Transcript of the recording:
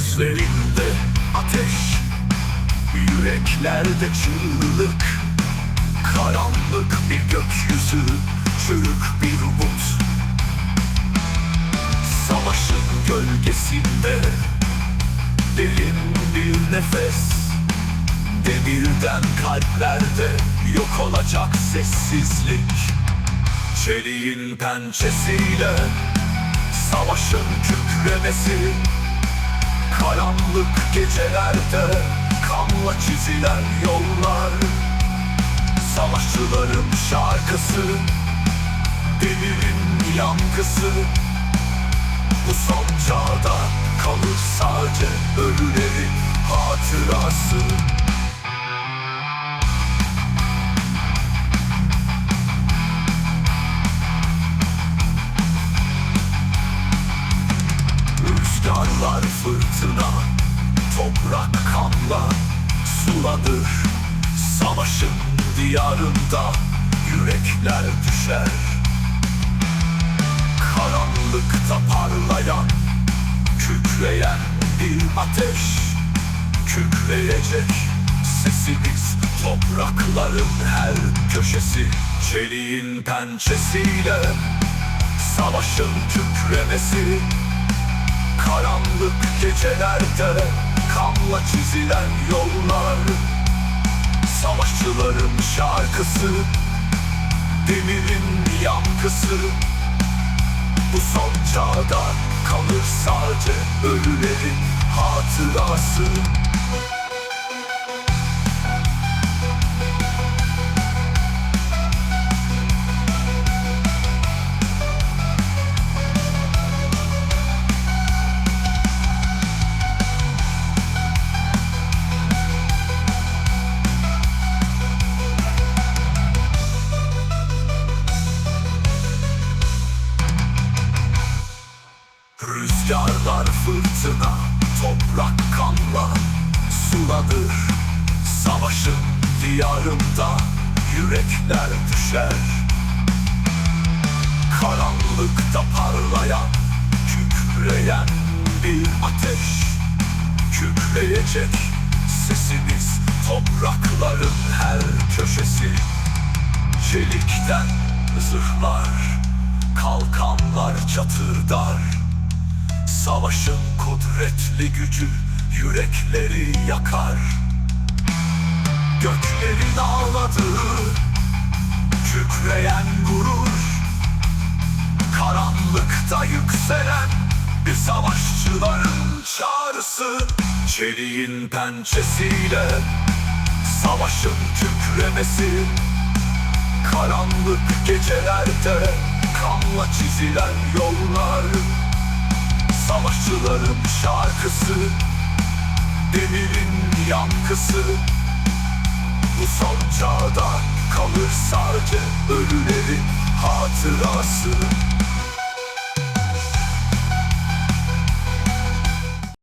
Gözlerinde ateş Yüreklerde çığlık Karanlık bir gökyüzü Çürük bir umut. Savaşın gölgesinde Derin bir nefes Demirden kalplerde Yok olacak sessizlik. Çeliğin pençesiyle Savaşın kükremesi Karanlık gecelerde Kanla çizilen yollar. Savaşçıların şarkısı Demirin yankısı. Bu son çağda kalır sadece ölülerin hatırası diyarında yürekler düşer. Karanlıkta parlayan Kükreyen bir ateş. Kükreyecek sesimiz Toprakların her köşesi. Çeliğin pençesiyle Savaşın kükremesi Karanlık gecelerde Kanla çizilen yollar Savaşçıların şarkısı Demirin yankısı. Bu son çağda kalır sadece ölülerin hatırası Toprak kanla suladır Savaşın diyarında Yürekler düşer. Karanlıkta parlayan Kükreyen bir ateş Kükreyecek sesimiz Toprakların her köşesi. Çelikten zırhlar Kalkanlar çatırdar Savaşın kudretli gücü yürekleri yakar. Göklerin ağladığı kükreyen gurur Karanlıkta yükselen bir savaşçıların çağrısı. Çeliğin pençesiyle savaşın kükremesi. Karanlık gecelerde kanla çizilen yollar Savaşçıların şarkısı Demirin yankısı. Bu son çağda kalır sadece ölülerin hatırası